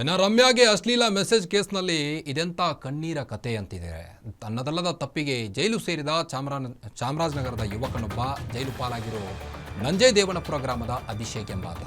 ಇನ್ನು ರಮ್ಯಾಗೆ ಅಶ್ಲೀಲ ಮೆಸೇಜ್ ಕೇಸ್ನಲ್ಲಿ ಇದೆಂಥ ಕಣ್ಣೀರ ಕತೆ ಅಂತಿದೆ. ತನ್ನದಲ್ಲದ ತಪ್ಪಿಗೆ ಜೈಲು ಸೇರಿದ ಚಾಮರಾಜ ಚಾಮರಾಜನಗರದ ಯುವಕನೊಬ್ಬ ಜೈಲು ಪಾಲಾಗಿರೋ ನಂಜೇ ದೇವನಪುರ ಗ್ರಾಮದ ಅಭಿಷೇಕ್ ಎಂಬಾತ.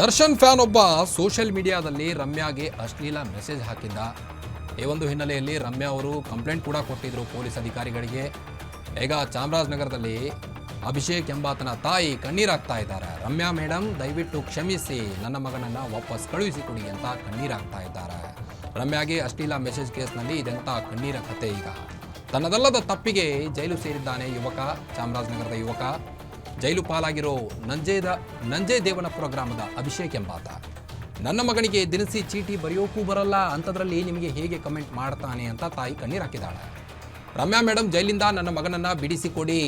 ದರ್ಶನ್ ಫ್ಯಾನ್ ಒಬ್ಬ ಸೋಷಿಯಲ್ ಮೀಡಿಯಾದಲ್ಲಿ ರಮ್ಯಾಗೆ ಅಶ್ಲೀಲ ಮೆಸೇಜ್ ಹಾಕಿದ್ದ. ಈ ಒಂದು ಹಿನ್ನೆಲೆಯಲ್ಲಿ ರಮ್ಯಾ ಅವರು ಕಂಪ್ಲೇಂಟ್ ಕೂಡ ಕೊಟ್ಟಿದ್ರು ಪೊಲೀಸ್ ಅಧಿಕಾರಿಗಳಿಗೆ. ಈಗ ಚಾಮರಾಜನಗರದಲ್ಲಿ ಅಭಿಷೇಕ್ ಎಂಬಾತನ ತಾಯಿ ಕಣ್ಣೀರಾಗ್ತಾ ಇದ್ದಾರೆ. ರಮ್ಯಾ ಮೇಡಮ್ ದಯವಿಟ್ಟು ಕ್ಷಮಿಸಿ, ನನ್ನ ಮಗನನ್ನು ವಾಪಸ್ ಕಳುಹಿಸಿಕೊಡಿ ಅಂತ ಕಣ್ಣೀರಾಗ್ತಾ ಇದ್ದಾರೆ. ರಮ್ಯಾಗೆ ಅಶ್ಲೀಲ ಮೆಸೇಜ್ ಕೇಸ್ನಲ್ಲಿ ಇದೆಂಥ ಕಣ್ಣೀರ ಕತೆ ಈಗ. ತನ್ನದಲ್ಲದ ತಪ್ಪಿಗೆ ಜೈಲು ಸೇರಿದ್ದಾನೆ ಯುವಕ, ಚಾಮರಾಜನಗರದ ಯುವಕ. ಜೈಲು ಪಾಲಾಗಿರೋ ನಂಜೇದ, ನಂಜೆ ದೇವನಪುರ ಗ್ರಾಮದ ಅಭಿಷೇಕ್ ಎಂಬಾತ. ನನ್ನ ಮಗನಿಗೆ ದಿನಸಿ ಚೀಟಿ ಬರೆಯೋಕ್ಕೂ ಬರಲ್ಲ, ಅಂಥದ್ರಲ್ಲಿ ನಿಮಗೆ ಹೇಗೆ ಕಮೆಂಟ್ ಮಾಡ್ತಾನೆ ಅಂತ ತಾಯಿ ಕಣ್ಣೀರು ಹಾಕಿದ್ದಾಳೆ ರಮ್ಯಾ ಮೇಡಮ್ ಜೈಲಿಂದ ನನ್ನ ಮಗನನ್ನು ಬಿಡಿಸಿಕೊಡಿ.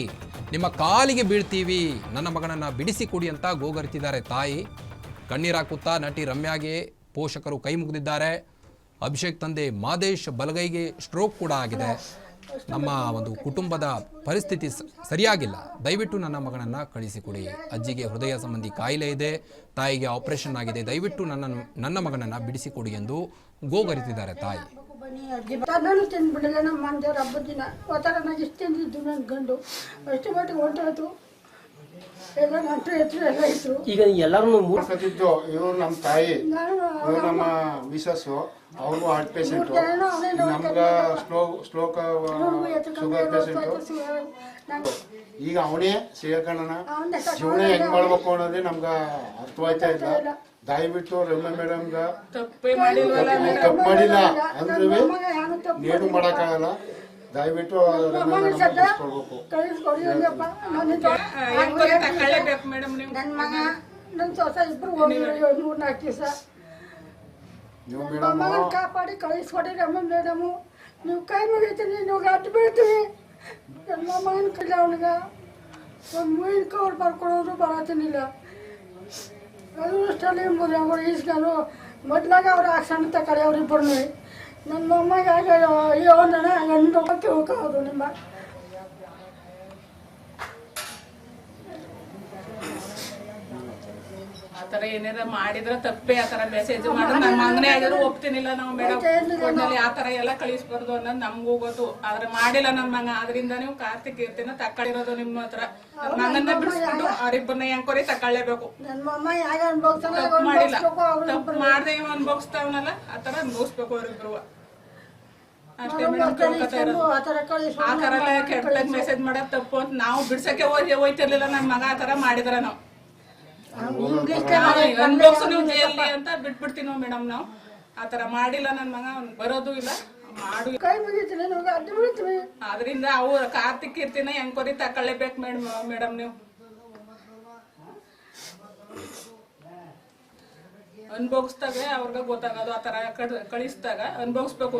ನಿಮ್ಮ ಕಾಲಿಗೆ ಬೀಳ್ತೀವಿ, ನನ್ನ ಮಗನನ್ನು ಬಿಡಿಸಿಕೊಡಿ ಅಂತ ಗೋಗರಿತಿದ್ದಾರೆ ತಾಯಿ. ಕಣ್ಣೀರಾಕುತ್ತಾ ನಟಿ ರಮ್ಯಾಗೆ ಪೋಷಕರು ಕೈ ಮುಗಿದಿದ್ದಾರೆ. ಅಭಿಷೇಕ್ ತಂದೆ ಮಾದೇಶ್ ಬಲಗೈಗೆ ಸ್ಟ್ರೋಕ್ ಕೂಡ ಆಗಿದೆ. ನಮ್ಮ ಒಂದು ಕುಟುಂಬದ ಪರಿಸ್ಥಿತಿ ಸರಿಯಾಗಿಲ್ಲ. ದಯವಿಟ್ಟು ನನ್ನ ಮಗನನ್ನು ಕಳಿಸಿಕೊಡಿ. ಅಜ್ಜಿಗೆ ಹೃದಯ ಸಂಬಂಧಿ ಕಾಯಿಲೆ ಇದೆ, ತಾಯಿಗೆ ಆಪರೇಷನ್ ಆಗಿದೆ. ದಯವಿಟ್ಟು ನನ್ನ ನನ್ನ ಮಗನನ್ನು ಬಿಡಿಸಿಕೊಡಿ ಎಂದು ಗೋಗರಿತಿದ್ದಾರೆ ತಾಯಿ. ದಿನ. ಗಂಡು. ಮಟ್ಟಿಗೆ ಎಲ್ಲ ನಂಟು ಎತ್ತರ ಎಲ್ಲ ಇದ್ರು ಈಗ ಎಲ್ಲಾರು ಮೂರು ಮಾಡ್ಕೊತಿದ್ದು ಇವ್ರು ನಮ್ಮ ತಾಯಿ ನಾನು ಇವ್ರು ನಮ್ಮ ಮಿಸಸ್ಸು ಅವರು ಹಾರ್ಟ್ ಪೇಷಂಟ್ ಅವನೇ ನಮ್ಗ ಸ್ಲೋ ಸ್ಲೋಕ ಶುಗರ್ ಪೇಷಂಟು ಈಗ ಅವನೇ ಸೇರ್ಕೊಳ್ಳೋಣ ಶಿವನೇ ಜೀವನ ಹೆಂಗ್ ಮಾಡ್ಬೇಕು ಅನ್ನೋದೇ ನಮ್ಗ ಅರ್ಥವಾಯ್ತಾ ಇಲ್ಲ. ದಯವಿಟ್ಟು ರಮ್ಯ ಮೇಡಮ್ಗ ತಪ್ಪು ಮಾಡಿಲ್ಲ. ಅಂದ್ರೆ ಏನು ಮಾಡಕ್ಕಾಗಲ್ಲ. ದಯವಿಟ್ಟು ರಮ್ಯ ಮೇಡಮ್ ಕಳಿಸ್ಕೊಡ್ಬೇಕು ಕಳಿಸ್ಕೊಡಿ ಅಂದಪ್ಪ ನನ್ನ ಮಗ ನನ್ನ ಸೊಸ ಇಬ್ರು ಹೋಗಿರೋ ಮೂರು ನಾಲ್ಕು ದಿವಸ. ನೀವು ನಮ್ಮ ಮೇಡಮ್ ಮಗನ ಕಾಪಾಡಿ ಕಳಿಸ್ಕೊಡಿ ರಮ್ಮ ಮೇಡಮು. ನೀವು ಕೈ ಮುಗಿತೀನಿ ನೀವು ಗಟ್ಟಿ ಬೀಳ್ತೀವಿ ನನ್ನ ಮಗನ ಕೈಲ ಅವನಿಗ ಒಂದು ಮೂವಿನ ಕವರ್ ಬರ್ಕೊಡೋರು ಬರತ್ತೀನಿಲ್ಲ ಅದು ಅಷ್ಟಲ್ಲಿ ಎಂಬುದು ಅವ್ರು ಈಸ್ಕೊಂಡು ಮೊದ್ಲಾಗ ಅವ್ರು ಆ ಸಣ್ಣ ತಕಡೆ ಅವ್ರಿಬ್ಬರನ್ನು ನನ್ನ ಮೊಮ್ಮಗ ಅಯ್ಯೋ ನನ್ನ ಗಂಡು ಹೋಗಿ ಹೋಗೋದು ನಿಮ್ಮ ಆತರ ಏನಾರ ಮಾಡಿದ್ರ ತಪ್ಪೇ ಆತರ ಮೆಸೇಜ್ ಮಾಡಿ ನಮ್ಮ ಮಗನೇ ಆಗಿದ್ರು ಒಪ್ತೀನಿಲ್ಲ ನಾವು ಮೇಡಮ್ ಆ ಆತರ ಎಲ್ಲ ಕಳಿಸ್ಬಾರ್ದು ಅನ್ನೋದು ನಮ್ಗೂ ಗೊತ್ತು. ಆದ್ರೆ ಮಾಡಿಲ್ಲ ನನ್ ಮಗ. ಆದ್ರಿಂದ ನೀವು ಕಾರ್ತಿಕ್ ಇರ್ತೀನ ತಕ್ಕಳಿರೋದು ನಿಮ್ಮ ಹತ್ರ. ಮಗನ್ನ ಬಿಡಿಸ್ಕೊಂಡು ಅವ್ರಿಬ್ಬರನ್ನ ಹೆಂಕೋರಿ ತಕ್ಕಳ್ಳೇಬೇಕು ತಪ್ಪು ಮಾಡಿಲ್ಲ. ತಪ್ಪು ಮಾಡ್ದೆ ಇವ್ ಅನ್ಭವಿಸ್ತಾವನಲ್ಲ ಆತರ ಅನ್ಭವಿಸ್ಬೇಕು ಅವ್ರಿಬ್ರು. ಅಷ್ಟೇ ಮೇಡಮ್ ಕೇಳ್ಕೊತಾ ಇರೋದು. ಆ ತರ ಎಲ್ಲ ಕೆಟ್ಟದಾಗ ಮೆಸೇಜ್ ಮಾಡೋದ್ ತಪ್ಪು ಅಂತ ನಾವು ಬಿಡ್ಸಕ್ಕೆ ಹೋಗಿ ಹೋಯ್ತಿರ್ಲಿಲ್ಲ ನನ್ ಮಗ ಆ ತರ ಮಾಡಿದ್ರ ನಾವು. ಅನ್ಭವ್ಸು ನೀವು ಜೈಲಿ ಅಂತ ಬಿಟ್ಬಿಡ್ತೀವಿ ನಾವು ಮೇಡಮ್ ನಾವು. ಆತರ ಮಾಡಿಲ್ಲ ನನ್ ಮಗ ಅವ್ನ್ ಬರೋದು ಇಲ್ಲ. ಮಾಡು. ಕೈ ಮುಗಿತೀನಿ ಅಡ್ಡಿ ಆದ್ರಿಂದ ಅವು ಕಾರ್ತಿಕ್ ಹೆಂಗ್ ಕೊರಿ ತಕೊಳ್ಳೇಬೇಕು ಮೇಡಮ್ ಮೇಡಮ್ ನೀವು. ಅನ್ಭೋಗಿಸ್ದಾಗ ಅವ್ರಿಗೆ ಗೊತ್ತಾಗೋದು ಆ ತರ ಕಳಿಸ್ದಾಗ ಅನ್ಭೋಗಿಸ್ಬೇಕು